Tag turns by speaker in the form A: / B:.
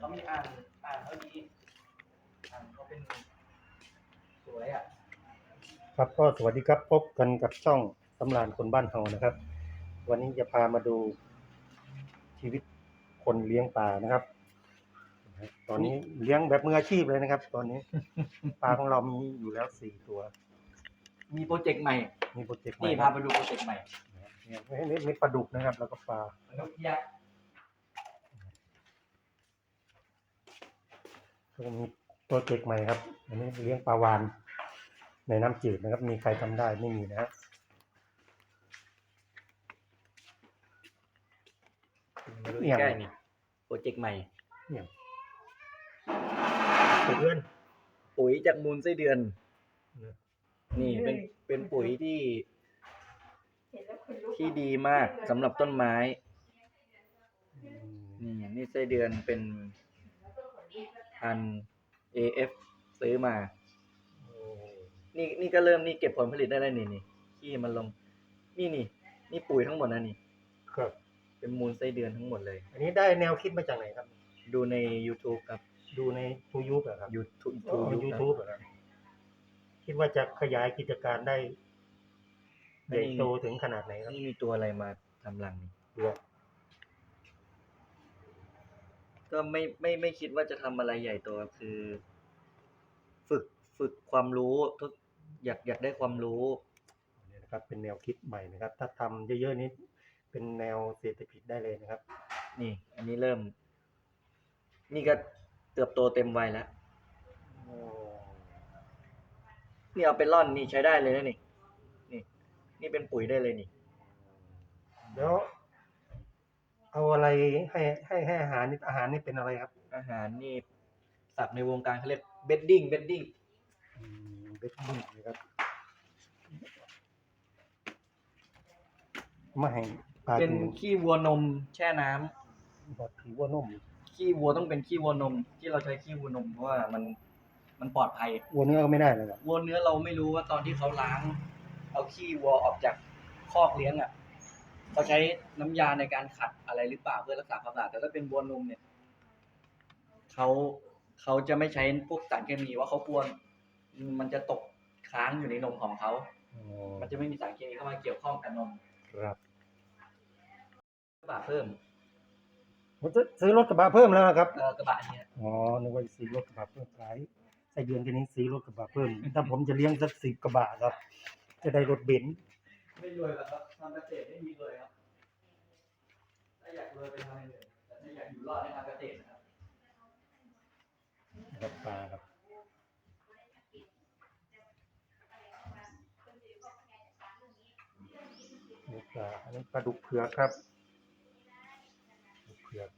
A: เขามีอ่างอ่างเขาดี อ่างเขาเป็น สวยอะ
B: ครับก็สวัสดีครับพบกันกับช่องตำรานคนบ้านเฮานะครับ วันนี้จะพามาดูชีวิตคนเลี้ยงปลานะครับ ตอนนี้เลี้ยงแบบมืออาชีพเลยนะครับ ตอนนี้ ปลาของเรามีอยู่แล้วสี่ตัว
A: มีโปรเจกต์ใหม่
B: มีโปรเจกต์ใหม่
A: นี่พาไปดูโปรเจกต์ใหม่
B: เนี่ยนี่มีปลาดุกนะครับ แล้วก็ปลา
A: นกยักษ์
B: แล้ว ก็มีโปรเจกต์ใหม่ครับ อันนี้เลี้ยงปลาวานในน้ำจืดนะครับ มีใครทำได้ไม่มีนะฮะ
A: มาดูใกล้ๆนี่โปรเจกต์ใหม่
B: เนี่ยเพื่อน
A: ปุ๋ยจากมูลไส้เดือน
B: นะ
A: นี่เป็นเป็นปุ๋ยที่
C: เห็นแล้วคนลุก
A: ที่ดีมากสำหรับต้นไม้
B: อืม
A: นี่นี่ไส้เดือนเป็น พัน AF ซื้อมา
B: โอ้
A: นี่นี่ก็เริ่มนี่เก็บผลผลิตได้แล้วนี่นี่ที่มันลง นี่นี่ นี่ปุ๋ยทั้งหมดนะนี่
B: ครับ
A: เป็นมูลไส้เดือนทั้งหมดเลย
B: อันนี้ได้แนวคิดมาจากไหนครับ
A: ดูใน YouTube ครับ
B: ดูในทูยูบเหรอครับ
A: YouTube
B: ทูยูทูบเหรอครับ คิดว่าจะขยายกิจการได้ใหญ่โตถึงขนาดไหนครับ
A: นี่มีตัวอะไรมาทำรังนี่
B: ตัว
A: ก็ไม่ไม่ไม่คิดว่าจะทำอะไรใหญ่โตครับคือ ฝึกฝึกความรู้ทุกอยากอยากได้ความรู้
B: เนี่ยนะครับเป็นแนวคิดใหม่นะครับ ถ้าทำเยอะๆนี้เป็นแนวเศรษฐกิจได้เลยนะครับ
A: นี่ อันนี้เริ่ม นี่ก็เติบโตเต็มวัยแล้ว
B: โอ้
A: นี่เอาไปร่อนนี่ใช้ได้เลยนะนี่ นี่ นี่เป็นปุ๋ยได้เลยนี่
B: แล้ว เอาอะไรให้ให้ให้อาหารนี่อาหารนี่เป็นอะไรครับ
A: อาหารนี่ศัพท์ในวงการเขาเรียกเบดดิ้งเบดดิ้ง
B: อืมเบสบิ้งนะครับไม่ให้ปลา
A: เป็น
B: กิน
A: ขี้วัวนมแช่น้ำ
B: บอดผีวัวนม
A: ขี้วัวต้องเป็นขี้วัวนม ที่เราใช้ขี้วัวนมเพราะว่ามันมันปลอดภัย
B: วัวเนื้อก็ไม่ได้เลยครับ
A: วัวเนื้อเราไม่รู้ว่าตอนที่เขาล้าง เอาขี้วัวออกจากคอกเลี้ยงอะ เขาใช้น้ำยาในการขัดอะไรหรือเปล่าเพื่อรักษาความสะอาดแต่ถ้าเป็นวัวนมเนี่ยเขาเขาจะไม่ใช้พวกสารเคมีว่าเขากลัวมันจะตกค้างอยู่ในนมของเขา
B: อ๋อ
A: มันจะไม่มีสารเคมีเข้ามาเกี่ยวข้องกับนม
B: ครับ
A: กระบะเพิ่ม
B: ผมจะซื้อรถกระบะเพิ่มแล้วนะครับ
A: เอ่อกระบะเนี่ย
B: อ๋อ นึกว่าซื้อรถกระบะเพิ่มขายไส้เดือนแค่นี้ซื้อรถกระบะเพิ่ม ถ้าผมจะเลี้ยงสักสิบกระบะครับ จะได้รถเบนซ์
A: ไม่รวยหรอกครับทำเกษตรไม่มีรวยครับถ้าอยากรวยไปทำอะไรเลยแต่ถ้าอยากอยู่รอดในทางเกษตรนะครับ
B: นะครับปลาครับนี่ปลาอันนี้ปลาดุกเผือกครับดุกเผือก